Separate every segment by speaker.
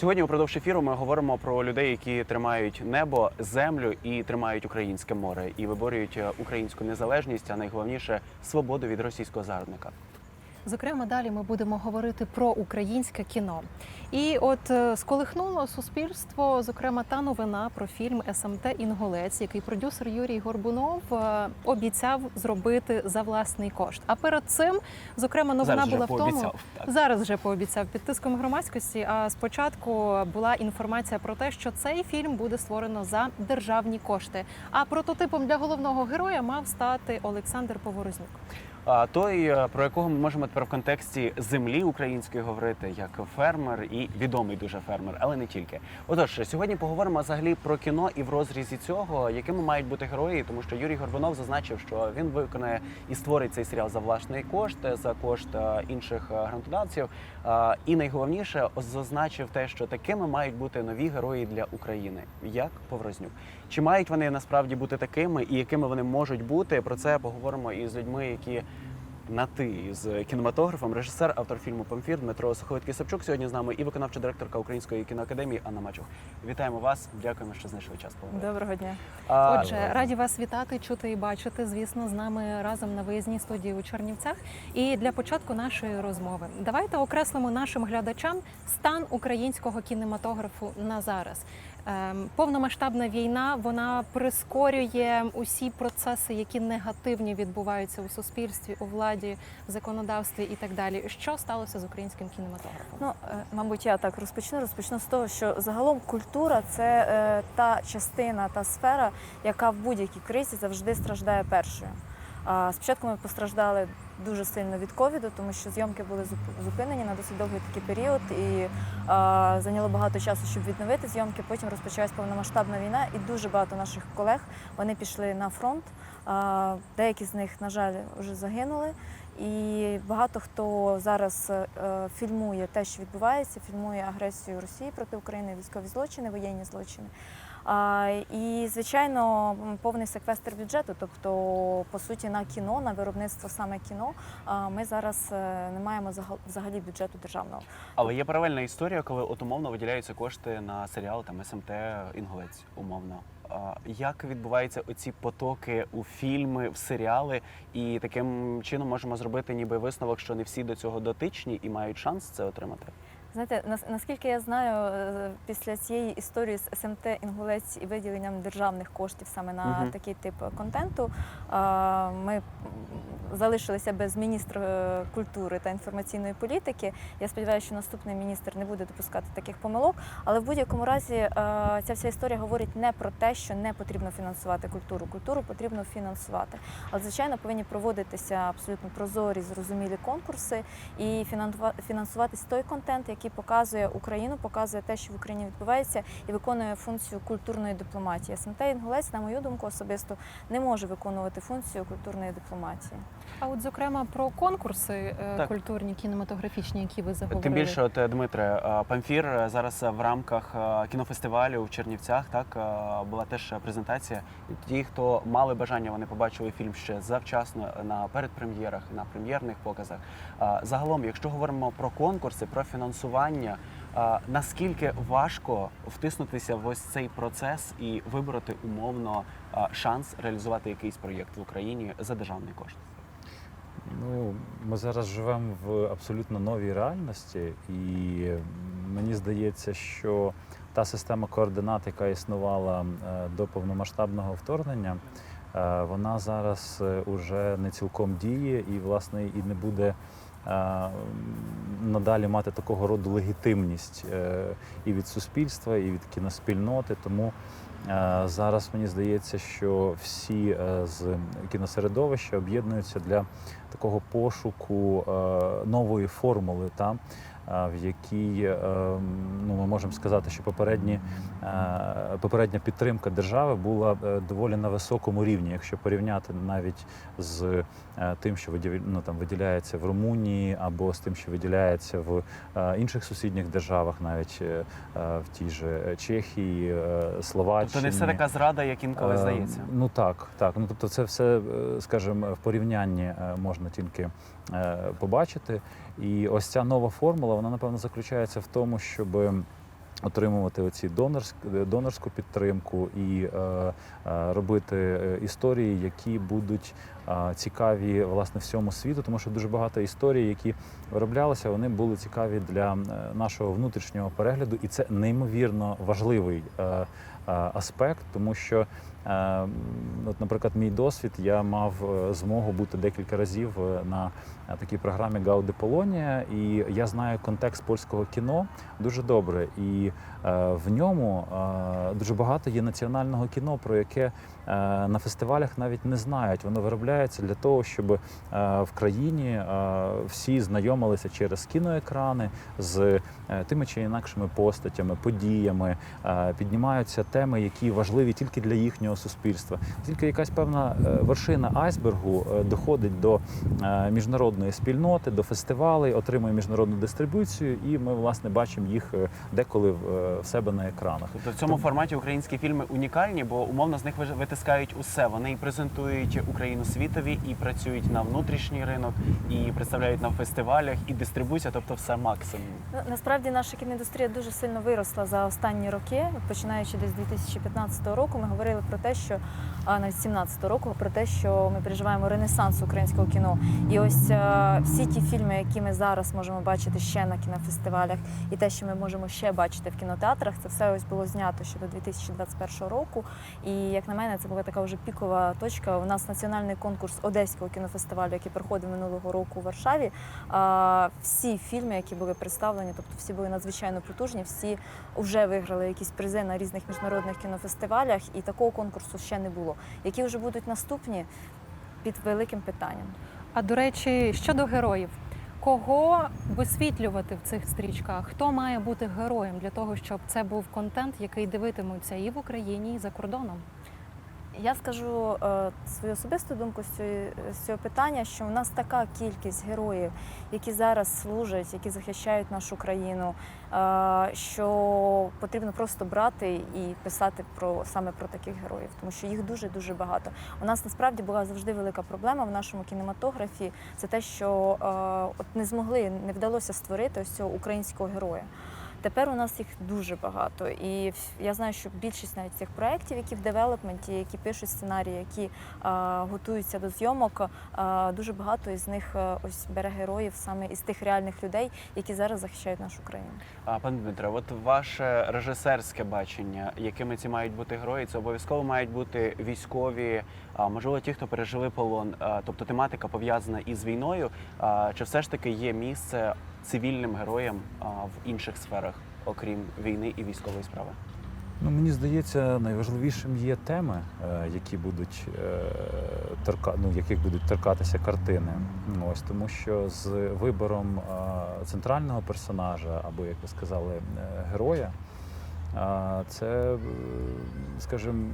Speaker 1: Сьогодні упродовж ефіру ми говоримо про людей, які тримають небо, землю і тримають українське море і виборюють е, українську незалежність, а найголовніше свободу від російського загарбника.
Speaker 2: Зокрема, далі ми будемо говорити про українське кіно. І от е, сколихнуло суспільство, зокрема, та новина про фільм СМТ Інголець, який продюсер Юрій Горбунов е, обіцяв зробити за власний кошт. А перед цим, зокрема, новина
Speaker 1: Зараз
Speaker 2: була в тому.
Speaker 1: Так.
Speaker 2: Зараз вже пообіцяв під тиском громадськості. А спочатку була інформація про те, що цей фільм буде створено за державні кошти. А прототипом для головного героя мав стати Олександр Поворознюк.
Speaker 1: Той, е, про якого ми можемо тепер в контексті землі української говорити, як фермер і відомий дуже фермер, але не тільки. Отож, сьогодні поговоримо взагалі про кіно і в розрізі цього, якими мають бути герої, тому що Юрій Горбунов зазначив, що він виконає і створить цей серіал за власний кошт, за кошт е, інших е, грантодавців. І найголовніше зазначив те, що такими мають бути нові герої для України, як Поврознюк. Чи мають вони насправді бути такими, і якими вони можуть бути? Про це поговоримо із людьми, які на ти з кінематографом, режисер, автор фільму Памфір Дмитро Суховиткий Собчук сьогодні з нами і виконавча директорка Української кіноакадемії Анна Мачух. Вітаємо вас, дякуємо, що знайшли час поговорити.
Speaker 2: Доброго дня.
Speaker 1: А,
Speaker 2: Отже, раді вас вітати, чути і бачити. Звісно, з нами разом на виїзній студії у Чернівцях. І для початку нашої розмови давайте окреслимо нашим глядачам стан українського кінематографу на зараз. Ем, Повномасштабна війна вона прискорює усі процеси, які негативні відбуваються у суспільстві, у владі, в законодавстві і так далі. Що сталося з українським кінематографом?
Speaker 3: Ну, е, мабуть, я так розпочну. Розпочну з того, що загалом культура це е, та частина, та сфера, яка в будь-якій кризі завжди страждає першою. Спочатку ми постраждали дуже сильно від ковіду, тому що зйомки були зупинені на досить довгий такий період, і а, зайняло багато часу, щоб відновити зйомки. Потім розпочалась повномасштабна війна, і дуже багато наших колег вони пішли на фронт. А, деякі з них, на жаль, вже загинули. І багато хто зараз е, фільмує те, що відбувається, фільмує агресію Росії проти України, військові злочини, воєнні злочини. І, звичайно, повний секвестр бюджету, тобто, по суті, на кіно, на виробництво саме кіно, ми зараз е, не маємо взагалі бюджету державного.
Speaker 1: Але є паралельна історія, коли от умовно виділяються кошти на серіал там СМТ Інгулець, умовно. Як відбуваються оці потоки у фільми, в серіали, і таким чином можемо зробити ніби висновок, що не всі до цього дотичні і мають шанс це отримати?
Speaker 3: Знаєте, наскільки я знаю, е, після цієї історії з СМТ Інгулець і виділенням державних коштів саме на
Speaker 1: Мгм.
Speaker 3: такий тип контенту, е, ми залишилися без міністра е, культури та інформаційної політики. Я сподіваюся, що наступний міністр не буде допускати таких помилок. Але в будь-якому разі е, ця вся історія говорить не про те, що не потрібно фінансувати культуру. Культуру потрібно фінансувати. Але звичайно повинні проводитися абсолютно прозорі, зрозумілі конкурси і фінансува- фінансуватись той контент, який показує Україну, показує те, що в Україні відбувається, і виконує функцію культурної дипломатії. СМТ Інгулець, на мою думку, особисто не може виконувати функцію культурної дипломатії.
Speaker 2: А от зокрема про конкурси е,
Speaker 1: Так.
Speaker 2: культурні кінематографічні, які ви заговорили.
Speaker 1: Тим більше, от е, Дмитре, е, Памфір зараз в рамках кінофестивалю в Чернівцях. Так була теж презентація. Ті, хто мали бажання, вони побачили фільм ще завчасно на передпрем'єрах, на прем'єрних показах. Загалом, якщо говоримо про конкурси, про фінансування, наскільки важко втиснутися в ось цей процес і вибороти умовно шанс реалізувати якийсь проєкт в Україні за державний кошт?
Speaker 4: Ну, ми зараз живемо в абсолютно новій реальності, і мені здається, що та система координат, яка існувала е, до повномасштабного вторгнення, е, вона зараз е, уже не цілком діє і, власне, і не буде надалі мати такого роду легітимність і від суспільства, і від кіноспільноти. Тому Зараз мені здається, що всі е, з кіносередовища об'єднуються для такого пошуку е, нової формули, та, е, в якій е, ну, ми можемо сказати, що попередні, е, попередня підтримка держави була е, доволі на високому рівні, якщо порівняти навіть з е, тим, що ну, там, виділяється в Румунії, або з тим, що виділяється в інших сусідніх державах, навіть в тій же Чехії, Словаччині.
Speaker 1: Тобто не все така зрада, як інколи здається.
Speaker 4: Ну так, так. Ну тобто, це все, скажімо, в порівнянні можна тільки побачити. І ось ця нова формула, вона напевно заключається в тому, щоб Отримувати оці донорськ, донорську підтримку і е, е, робити е, історії, які будуть е, цікаві власне всьому світу, тому що дуже багато історій, які вироблялися, вони були цікаві для е, нашого внутрішнього перегляду, і це неймовірно важливий е, е, аспект, тому що, е, от, наприклад, мій досвід, я мав е, змогу бути декілька разів е, на е, такій програмі Гауди Полонія, і я знаю контекст польського кіно дуже добре. І е, в ньому е, дуже багато є національного кіно, про яке е, на фестивалях навіть не знають. Воно виробляється для того, щоб е, в країні е, всі знайомилися через кіноекрани з е, тими чи інакшими постатями, подіями, е, піднімаються теми, які важливі тільки для їхнього суспільства. Тільки якась певна е, вершина айсбергу е, доходить до е, міжнародної спільноти, до фестивалей, отримує міжнародну дистрибуцію, і ми власне бачимо їх е, деколи в е, в себе на екранах.
Speaker 1: Тобто в цьому форматі українські фільми унікальні, бо умовно з них витискають усе. Вони і презентують Україну світові, і працюють на внутрішній ринок, і представляють на фестивалях, і дистрибуція, тобто все максимум.
Speaker 3: Ну, Насправді наша кіноіндустрія дуже сильно виросла за останні роки. Починаючи десь з 2015 року, ми говорили про те, що а навіть 17 року, про те, що ми переживаємо ренесанс українського кіно. І ось е, всі ті фільми, які ми зараз можемо бачити ще на кінофестивалях, і те, що ми можемо ще бачити в кінотеатрах, це все ось було знято ще до 2021 року. І як на мене, це була така вже пікова точка. У нас національний конкурс Одеського кінофестивалю, який проходив минулого року у Варшаві. Всі фільми, які були представлені, тобто всі були надзвичайно потужні, всі вже виграли якісь призи на різних міжнародних кінофестивалях, і такого конкурсу ще не було. Які вже будуть наступні під великим питанням.
Speaker 2: А до речі, щодо героїв, кого висвітлювати в цих стрічках? Хто має бути героєм для того, щоб це був контент, який дивитимуться і в Україні, і за кордоном?
Speaker 3: Я скажу е, свою особисту думку з цього, питання, що в нас така кількість героїв, які зараз служать, які захищають нашу країну, е, що потрібно просто брати і писати про саме про таких героїв, тому що їх дуже дуже багато. У нас насправді була завжди велика проблема в нашому кінематографі. Це те, що е, от не змогли, не вдалося створити ось цього українського героя. Тепер у нас їх дуже багато, і я знаю, що більшість навіть цих проєктів, які в девелопменті, які пишуть сценарії, які а, готуються до зйомок, а, дуже багато із них а, ось бере героїв саме із тих реальних людей, які зараз захищають нашу країну.
Speaker 1: А пане Дмитре, от ваше режисерське бачення, якими ці мають бути герої, це обов'язково мають бути військові, а можливо, ті, хто пережили полон, а, тобто тематика пов'язана із війною. А, Чи все ж таки є місце цивільним героям в інших сферах, окрім війни і військової справи?
Speaker 4: Ну, мені здається, найважливішим є теми, е, які будуть е, торка, ну, яких будуть торкатися картини. Ну, Ось тому, що з вибором е, центрального персонажа, або як ви сказали, героя, це, скажімо,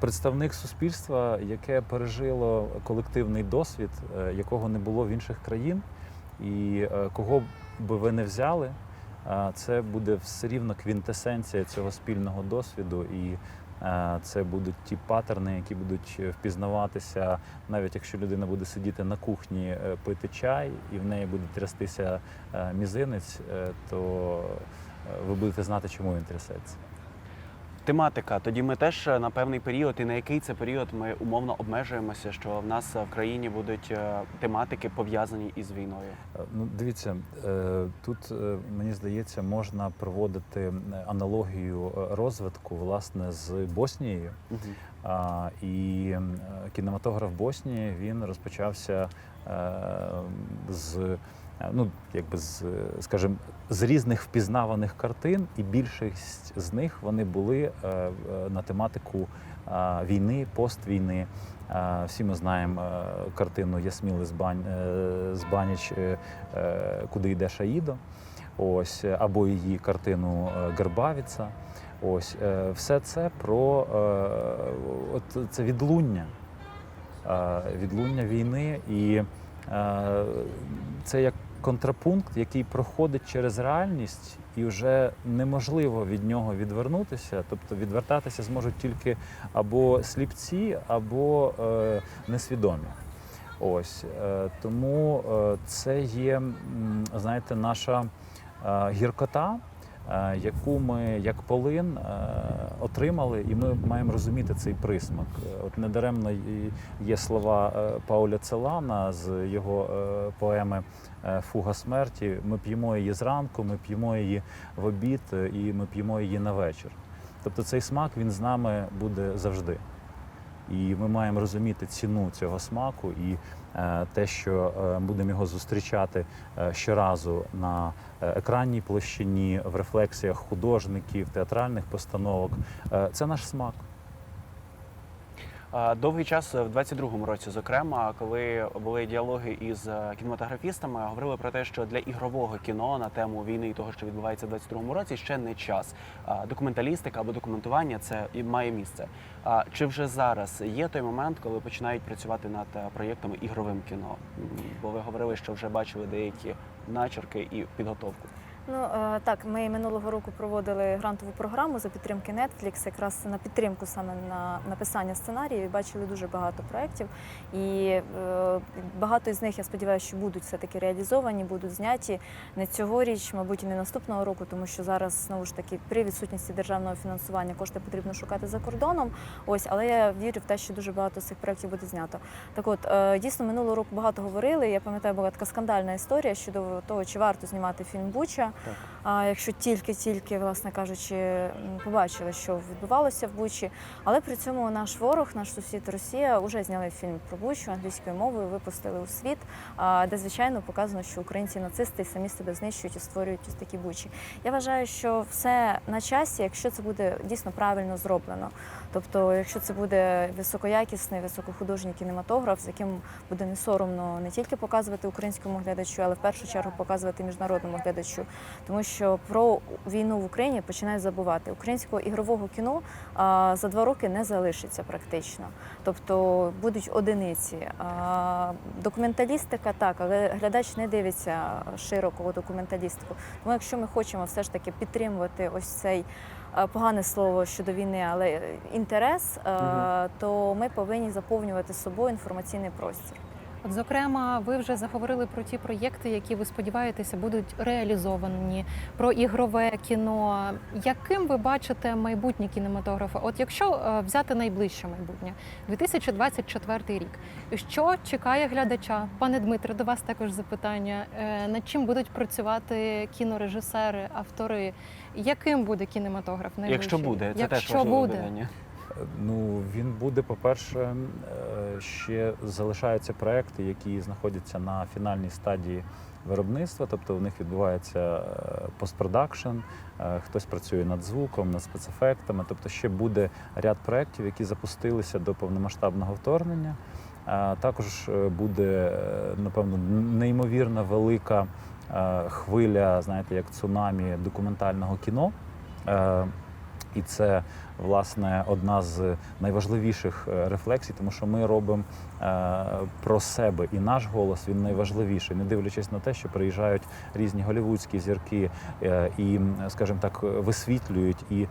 Speaker 4: представник суспільства, яке пережило колективний досвід, якого не було в інших країн, і е, кого би ви не взяли. Це буде все рівно квінтесенція цього спільного досвіду, і е, це будуть ті паттерни, які будуть е, впізнаватися, навіть якщо людина буде сидіти на кухні, е, пити чай, і в неї буде трястися е, мізинець, е, то е, ви будете знати, чому він трясеться.
Speaker 1: Тематика. Тоді ми теж е, на певний період, і на який це період ми умовно обмежуємося, що в нас е, в країні будуть е, тематики пов'язані із війною.
Speaker 4: Ну, дивіться, тут мені здається, можна проводити аналогію розвитку власне з Боснією. А, і кінематограф Боснії він розпочався з ну, якби з, е, скажімо, з різних впізнаваних картин, і більшість з них вони були е, е, на тематику е, війни, поствійни. Е, Всі ми знаємо е, картину Ясміли е, е, е, Куди йде Шаїдо. Ось, е, або її картину е, Гербавіца. Ось е, все це про е, от це відлуння, е, відлуння війни, і е, це як контрапункт, який проходить через реальність, і вже неможливо від нього відвернутися. Тобто відвертатися зможуть тільки або сліпці, або е, несвідомі. Ось е, тому е, це є, знаєте, наша е, гіркота. Е, яку ми як полин е, отримали, і ми маємо розуміти цей присмак. Е, От недаремно є слова Пауля Целана з його поеми Фуга смерті. Ми п'ємо її зранку, ми п'ємо її в обід і ми п'ємо її на вечір. Тобто цей смак він з нами буде завжди. І ми маємо розуміти ціну цього смаку і е, те, що е, будемо його зустрічати е, щоразу на екранній площині, в рефлексіях художників, театральних постановок. Це наш смак.
Speaker 1: Довгий час в 22-му році, зокрема, коли були діалоги із е, кінематографістами, говорили про те, що для ігрового кіно на тему війни і того, що відбувається в 22-му році, ще не час. Документалістика або документування це і має місце. Чи вже зараз є той момент, коли починають працювати над е, проєктами ігровим кіно? Бо ви говорили, що вже бачили деякі начерки і підготовку.
Speaker 3: Ну е, так, ми минулого року проводили грантову програму за підтримки Netflix, якраз на підтримку саме на написання сценаріїв. Бачили дуже багато проєктів, і е, багато із них я сподіваюся, що будуть все таки реалізовані, будуть зняті не цьогоріч, мабуть, і не наступного року, тому що зараз знову ж таки при відсутності державного фінансування кошти потрібно шукати за кордоном. Ось, але я вірю в те, що дуже багато з цих проєктів буде знято. Так от е, дійсно минулого року багато говорили. Я пам'ятаю, була така скандальна історія щодо того, чи варто знімати фільм Буча.
Speaker 1: Так.
Speaker 3: А якщо тільки-тільки, власне кажучи, побачили, що відбувалося в Бучі, але при цьому наш ворог, наш сусід Росія, вже зняли фільм про Бучу англійською мовою, випустили у світ, де звичайно показано, що українці нацисти самі себе знищують і створюють ось такі бучі. Я вважаю, що все на часі, якщо це буде дійсно правильно зроблено. Тобто, якщо це буде високоякісний, високохудожній кінематограф, з яким буде не соромно не тільки показувати українському глядачу, але в першу чергу показувати міжнародному глядачу, тому що про війну в Україні починають забувати. Українського ігрового кіно а, за два роки не залишиться практично. Тобто будуть одиниці. А, документалістика так, але глядач не дивиться широко документалістику. Тому якщо ми хочемо все ж таки підтримувати ось цей погане слово щодо війни, але інтерес,
Speaker 1: Мгм.
Speaker 3: то ми повинні заповнювати собою інформаційний простір.
Speaker 2: От, зокрема, ви вже заговорили про ті проєкти, які ви сподіваєтеся будуть реалізовані, про ігрове кіно. Яким ви бачите майбутнє кінематографа? От якщо е, взяти найближче майбутнє, 2024 рік, що чекає глядача? Пане Дмитре, до вас також запитання. Е, Над чим будуть працювати кінорежисери, автори? Яким буде кінематограф найближчий?
Speaker 1: Якщо буде, це теж
Speaker 2: Якщо
Speaker 1: важливе
Speaker 2: буде.
Speaker 1: питання.
Speaker 4: Ну він буде, по-перше, е, ще залишаються проекти, які знаходяться на фінальній стадії виробництва, тобто у них відбувається е, постпродакшн, е, хтось працює над звуком, над спецефектами. Тобто ще буде ряд проєктів, які запустилися до повномасштабного вторгнення. Також буде, напевно, неймовірно велика хвиля, знаєте, як цунамі документального кіно. І це власне одна з найважливіших е, рефлексій, тому що ми робимо е, про себе, і наш голос він найважливіший, не дивлячись на те, що приїжджають різні голівудські зірки е, і, скажімо так, висвітлюють і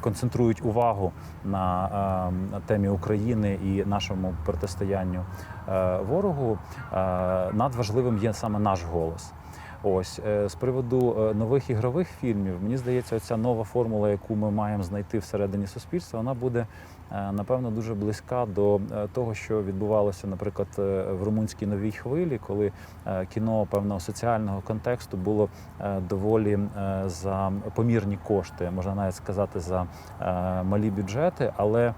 Speaker 4: концентрують увагу на темі України і нашому протистоянню ворогу. Надважливим є саме наш голос. Ось е, з приводу е, нових ігрових фільмів, мені здається, оця нова формула, яку ми маємо знайти всередині суспільства, вона буде е, напевно дуже близька до того, що відбувалося, наприклад, в румунській новій хвилі, коли кіно певного соціального контексту було доволі за помірні кошти, можна навіть сказати, за малі бюджети, але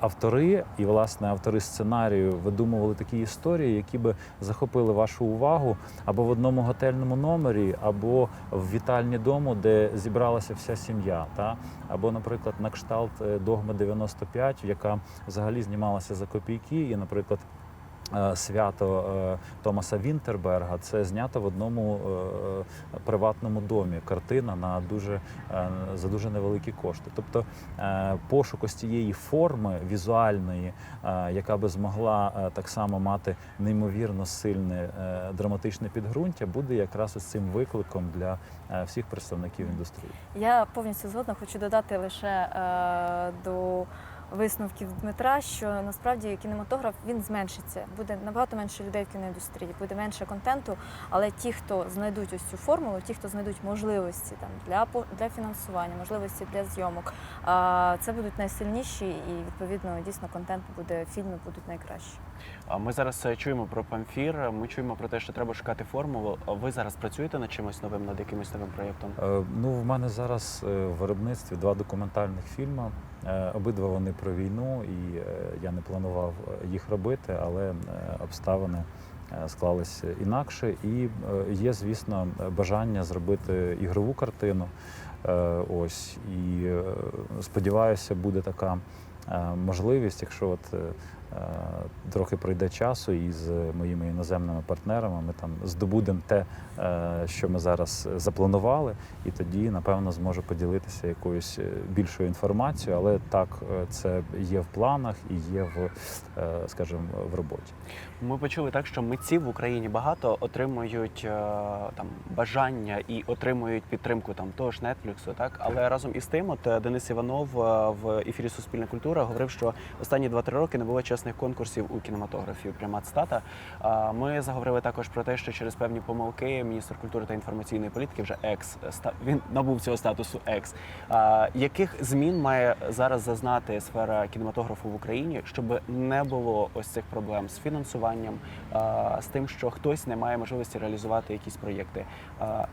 Speaker 4: автори і власне автори сценарію видумували такі історії, які би захопили вашу увагу або в одному готельному номері, або в вітальні дому, де зібралася вся сім'я. Та? Або, наприклад, на кшталт е, Догма 95, яка взагалі знімалася за копійки, і, наприклад. Е, Свято е, Томаса Вінтерберга це знято в одному е, приватному домі. Картина на дуже за дуже невеликі кошти. Тобто пошук ось цієї форми візуальної, яка би змогла так само мати неймовірно сильне драматичне підґрунтя, буде якраз ось цим викликом для всіх представників індустрії.
Speaker 3: Я повністю згодна, хочу додати лише до висновків Дмитра, що насправді кінематограф він зменшиться. Буде набагато менше людей в кіноіндустрії, буде менше контенту. Але ті, хто знайдуть ось цю формулу, ті, хто знайдуть можливості там для для фінансування, можливості для зйомок, це будуть найсильніші, і відповідно дійсно контент буде, фільми будуть найкращі.
Speaker 1: Ми зараз е, чуємо про памфір. Ми чуємо про те, що треба шукати формулу. Ви зараз працюєте над чимось новим, над якимось новим проєктом?
Speaker 4: Е, Ну, в мене зараз е, в виробництві два документальних фільми. Е, Обидва вони про війну, і е, я не планував е, їх робити, але е, обставини е, склались інакше. І е, є, звісно, бажання зробити ігрову картину. Е, Ось і е, сподіваюся, буде така е, можливість, якщо от. Е, Трохи пройде часу і з моїми іноземними партнерами ми там здобудемо те, е, що ми зараз запланували, і тоді, напевно, зможу поділитися якоюсь е, більшою інформацією, але так, це є в планах і є в, скажімо, в роботі.
Speaker 1: Ми почули так, що митців в Україні багато отримують е, там бажання і отримують підтримку там того ж Нетфліксу, так але разом із тим, от е, Денис Іванов е, в ефірі Суспільна культура говорив, що останні 2-3 роки не було чесних конкурсів у кінематографі. Пряма цитата. Ми заговорили також про те, що через певні помилки міністр культури та інформаційної політики вже екс він набув цього статусу екс. Яких змін має зараз зазнати сфера кінематографу в Україні, щоб не було ось цих проблем з фінансуванням, а, з тим, що хтось не має можливості реалізувати якісь проєкти?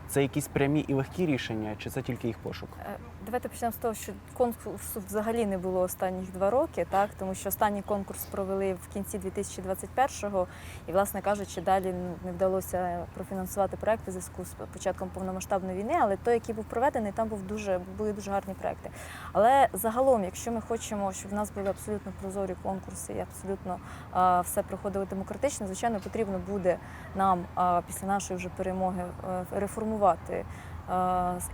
Speaker 1: Це якісь прямі і легкі рішення, чи це тільки їх пошук?
Speaker 3: Е, Давайте почнемо з того, що конкурсу взагалі не було останніх два роки, так тому що останній конкурс провели в кінці 2021-го, і, власне кажучи, далі не вдалося профінансувати проекти в зв'язку з початком повномасштабної війни. Але той, який був проведений, там був дуже були дуже гарні проекти. Але загалом, якщо ми хочемо, щоб в нас були абсолютно прозорі конкурси і абсолютно все проходило демократично, звичайно, потрібно буде нам після нашої вже перемоги е, реформувати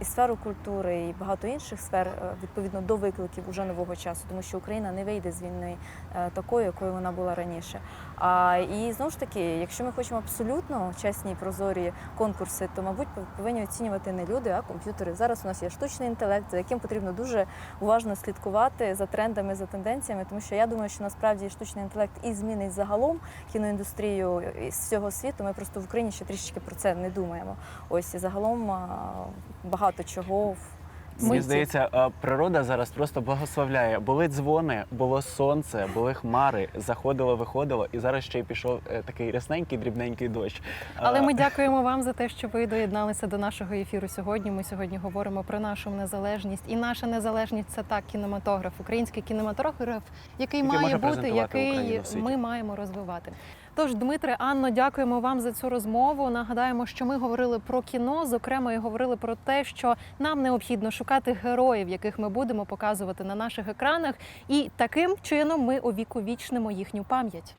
Speaker 3: і сферу культури, і багато інших сфер е, відповідно до викликів уже нового часу, тому що Україна не вийде з війни е, такою, якою вона була раніше. А і знову ж таки, якщо ми хочемо абсолютно чесні прозорі конкурси, то мабуть повинні оцінювати не люди, а комп'ютери. Зараз у нас є штучний інтелект, за яким потрібно дуже уважно слідкувати за трендами, за тенденціями, тому що я думаю, що насправді штучний інтелект і змінить загалом кіноіндустрію з всього світу. Ми просто в Україні ще трішечки про це не думаємо. Ось і загалом багато чого
Speaker 1: Мені здається, е, природа зараз просто благословляє. Були дзвони, було сонце, були хмари, заходило, виходило, і зараз ще й пішов е, такий рясненький, дрібненький дощ.
Speaker 2: Але
Speaker 1: Е,
Speaker 2: ми дякуємо вам за те, що ви доєдналися до нашого ефіру сьогодні. Ми сьогодні говоримо про нашу незалежність. І наша незалежність це так кінематограф, український кінематограф, який,
Speaker 1: Який
Speaker 2: має бути, який ми маємо розвивати. Тож, Дмитре, Анно, дякуємо вам за цю розмову. Нагадаємо, що ми говорили про кіно, зокрема, і говорили про те, що нам необхідно шукати героїв, яких ми будемо показувати на наших екранах, і таким чином ми увіковічнимо їхню пам'ять.